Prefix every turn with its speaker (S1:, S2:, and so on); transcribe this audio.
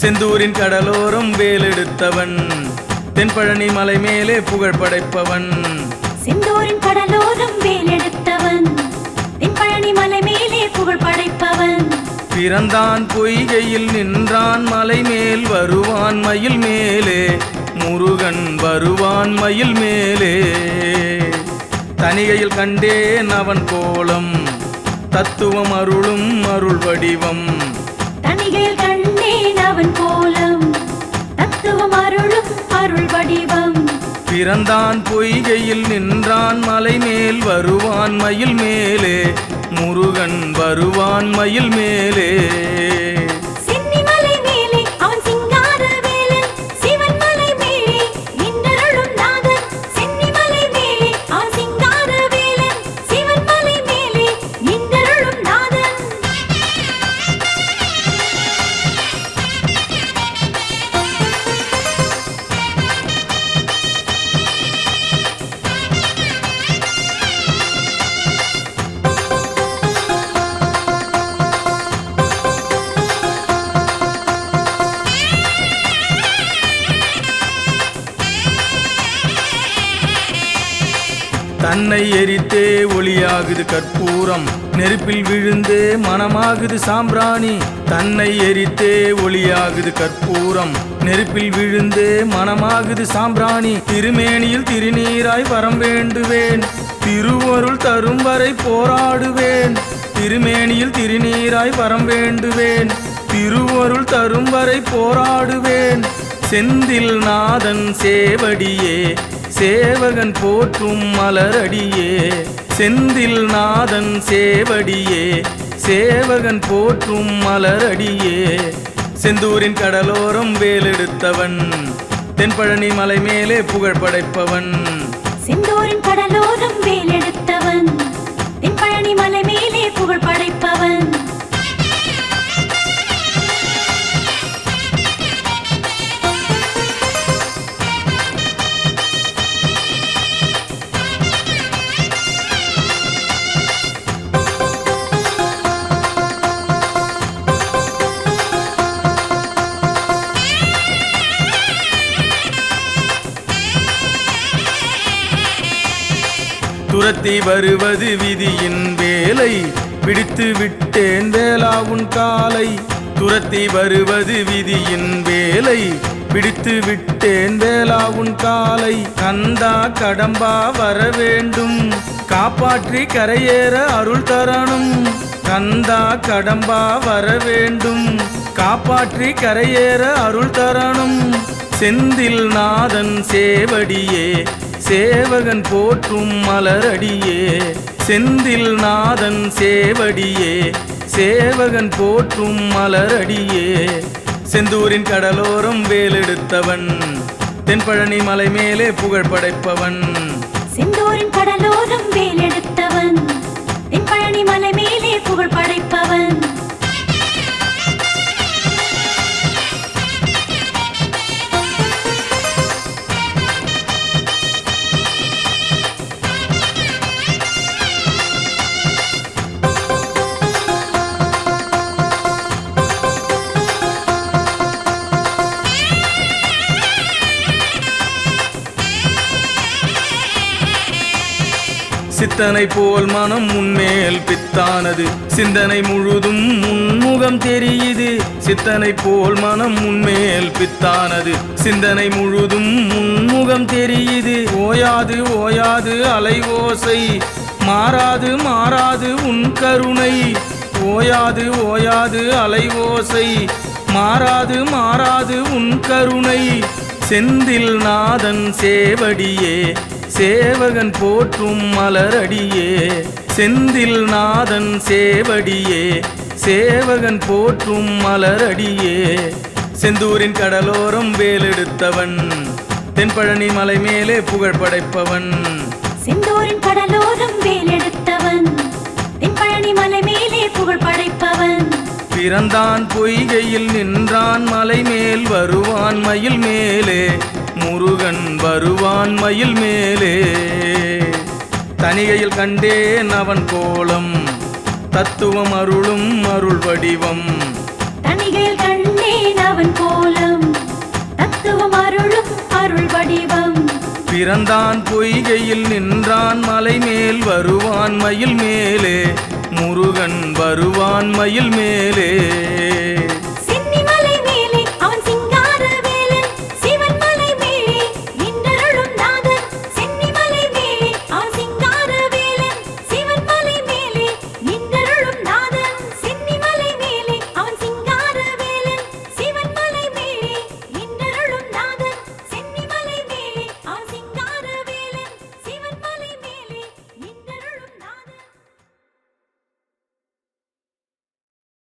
S1: செந்தூரின் கடலோரம் வேலெடுத்தவன். தென்பழனி மலை மேலே புகழ் படைப்பவன்.
S2: செந்தூரின் கடலோரம் வேலெடுத்தவன். தென்பழனி மலை மேலே புகழ் படைப்பவன்.
S1: பிறந்தான் பொய்கையில் நின்றான் மலை மேல் வருவான் மயில் மேலே. முருகன் வருவான் மயில் மேலே. தனிகையில் கண்டேன் அவன் கோலம். தத்துவம் அருளும் அருள் வடிவம்.
S2: தனிகையில் கண்டேன் அவன் கோலம். தத்துவம் அருளும் அருள் வடிவம்.
S1: பிறந்தான் பொய்கையில் நின்றான் மலை மேல் வருவான் மயில் மேலே. முருகன் வருவான் மயில் மேலே. தன்னை எரித்தே ஒளியாகுது கற்பூரம். நெருப்பில் விழுந்தே மனமாகுது சாம்பிராணி. தன்னை எரித்தே ஒளியாகுது கற்பூரம். நெருப்பில் விழுந்தே மனமாகுது சாம்பிராணி. திருமேனியில் திருநீராய் வரம் வேண்டுவேன். திருவருள் தரும் வரை போராடுவேன். திருமேனியில் திருநீராய் வரம் வேண்டுவேன். திருவருள் தரும் வரை போராடுவேன். செந்தில் நாதன் சேவடியே சேவகன் போற்றும் மலரடியே. செந்தில் நாதன் சேவடியே. சேவகன் போற்றும் மலரடியே. செந்தூரின் கடலோரம் வேலெடுத்தவன். தென்பழனி மலை மேலே புகழ் படைப்பவன்.
S2: செந்தூரின் கடலோரம்
S1: துரத்தி வருவது விதியின் வேலை. பிடித்து விட்டேன் வேளா உன் காலை. துரத்தி வருவது விதியின் வேலை. பிடித்து விட்டேன் வேளா உன் காலை. கந்தா கடம்பா வர வேண்டும். காப்பாற்றி கரையேற அருள் தரணும். கந்தா கடம்பா வர வேண்டும். காப்பாற்றி கரையேற அருள் தரணும். செந்தில் நாதன் சேவடியே சேவகன் போற்றும் மலரடியே. செந்தில் நாதன் சேவடியே. சேவகன் போற்றும் மலரடியே. செந்தூரின் கடலோரம் வேலெடுத்தவன். தென்பழனி மலை மேலே புகழ் படைப்பவன்.
S2: செந்தூரின் கடலோரம் வேலெடுத்தவன். தென்பழனி மலை மேலே புகழ் படைப்பவன்.
S1: சித்தனை போல் மனம் உன்மேல் பித்தானது. சிந்தனை முழுதும் முன்முகம் தெரியுது. சித்தனை போல் மனம் உன்மேல் பித்தானது. சிந்தனை முழுதும் முன்முகம் தெரியுது. ஓயாது ஓயாது அலை ஓசை. மாறாது மாறாது உன் கருணை. ஓயாது ஓயாது அலை ஓசை. மாறாது மாறாது உன் கருணை. செந்தில் நாதன் சேவடியே. சேவகன் போற்றும் மலரடியே செந்தில் நாதன் சேவடியே சேவகன் போற்றும் மலரடியே. செந்தூரின் கடலோரம் வேலெடுத்தவன் தென்பழனி மலை மேலே புகழ் படைப்பவன்.
S2: செந்தூரின் கடலோரம் வேலெடுத்தவன் தென்பழனி மலை மேலே புகழ் படைப்பவன்.
S1: பிறந்தான் பொய்கையில் நின்றான் மலை மேல் வருவான் மயில் மேலே முருகன் வருவான் மயில் மேலே. தனிகையில் கண்டேன் அவன் கோலம் தத்துவம் அருளும் அருள் வடிவம்.
S2: தணிகையில் கண்டேன் அவன் கோலம் தத்துவம் அருளும் அருள் வடிவம்.
S1: பிறந்தான் பொய்கையில் நின்றான் மலை மேல் வருவான் மயில் மேலே. முருகன் வருவான் மயில் மேலே.